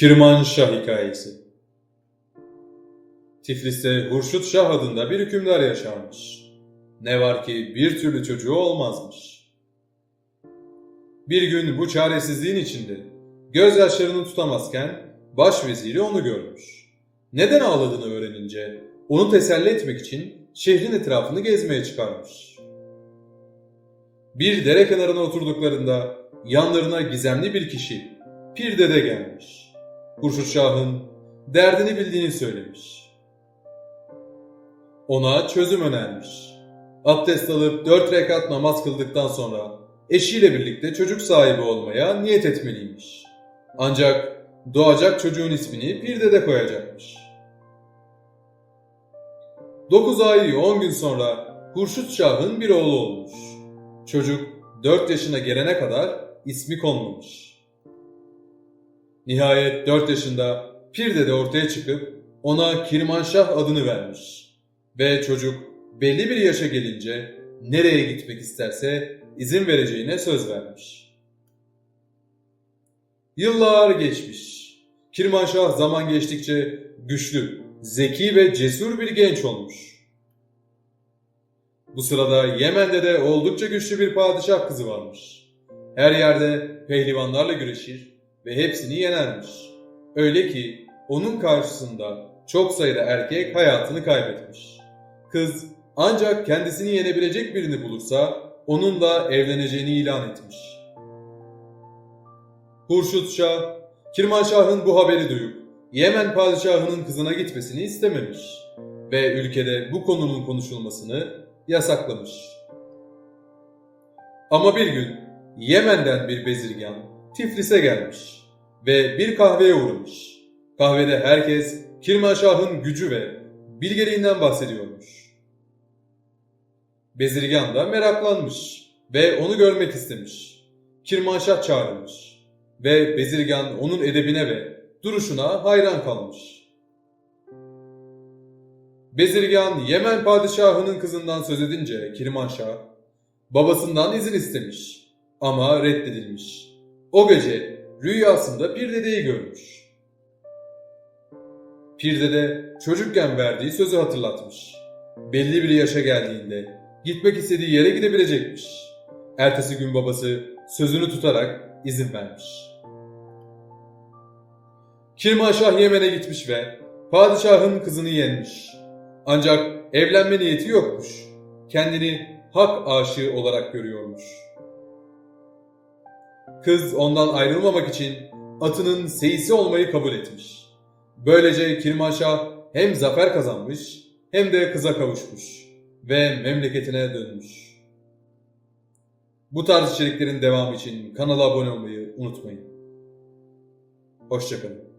Kirmanşah Hikayesi Tiflis'te Hurşut Şah adında bir hükümdar yaşarmış. Ne var ki bir türlü çocuğu olmazmış. Bir gün bu çaresizliğin içinde gözyaşlarını tutamazken başveziri onu görmüş. Neden ağladığını öğrenince onu teselli etmek için şehrin etrafını gezmeye çıkarmış. Bir dere kenarına oturduklarında yanlarına gizemli bir kişi Pir Dede gelmiş. Hurşut Şah'ın derdini bildiğini söylemiş. Ona çözüm önermiş. Abdest alıp dört rekat namaz kıldıktan sonra eşiyle birlikte çocuk sahibi olmaya niyet etmeliymiş. Ancak doğacak çocuğun ismini Pir Dede koyacakmış. 9 ay 10 gün sonra Hurşut Şah'ın bir oğlu olmuş. Çocuk 4 yaşına gelene kadar ismi konmamış. Nihayet 4 yaşında Pir Dede ortaya çıkıp ona Kirmanşah adını vermiş. Ve çocuk belli bir yaşa gelince nereye gitmek isterse izin vereceğine söz vermiş. Yıllar geçmiş. Kirmanşah zaman geçtikçe güçlü, zeki ve cesur bir genç olmuş. Bu sırada Yemen'de de oldukça güçlü bir padişah kızı varmış. Her yerde pehlivanlarla güreşir ve hepsini yenermiş. Öyle ki onun karşısında çok sayıda erkek hayatını kaybetmiş. Kız ancak kendisini yenebilecek birini bulursa onunla evleneceğini ilan etmiş. Hurşut Şah, Kirmanşah'ın bu haberi duyup Yemen padişahının kızına gitmesini istememiş ve ülkede bu konunun konuşulmasını yasaklamış. Ama bir gün Yemen'den bir bezirgan Tiflis'e gelmiş ve bir kahveye uğramış. Kahvede herkes Kirmanşah'ın gücü ve bilgeliğinden bahsediyormuş. Bezirgan da meraklanmış ve onu görmek istemiş. Kirmanşah çağrılmış ve Bezirgan onun edebine ve duruşuna hayran kalmış. Bezirgan Yemen padişahının kızından söz edince Kirmanşah babasından izin istemiş ama reddedilmiş. O gece rüyasında bir dedeyi görmüş. Pir dede çocukken verdiği sözü hatırlatmış. Belli bir yaşa geldiğinde gitmek istediği yere gidebilecekmiş. Ertesi gün babası sözünü tutarak izin vermiş. Kirmanşah Yemen'e gitmiş ve padişahın kızını yenmiş. Ancak evlenme niyeti yokmuş. Kendini hak aşığı olarak görüyormuş. Kız ondan ayrılmamak için atının seyisi olmayı kabul etmiş. Böylece Kirmanşah hem zafer kazanmış hem de kıza kavuşmuş ve memleketine dönmüş. Bu tarz içeriklerin devamı için kanala abone olmayı unutmayın. Hoşçakalın.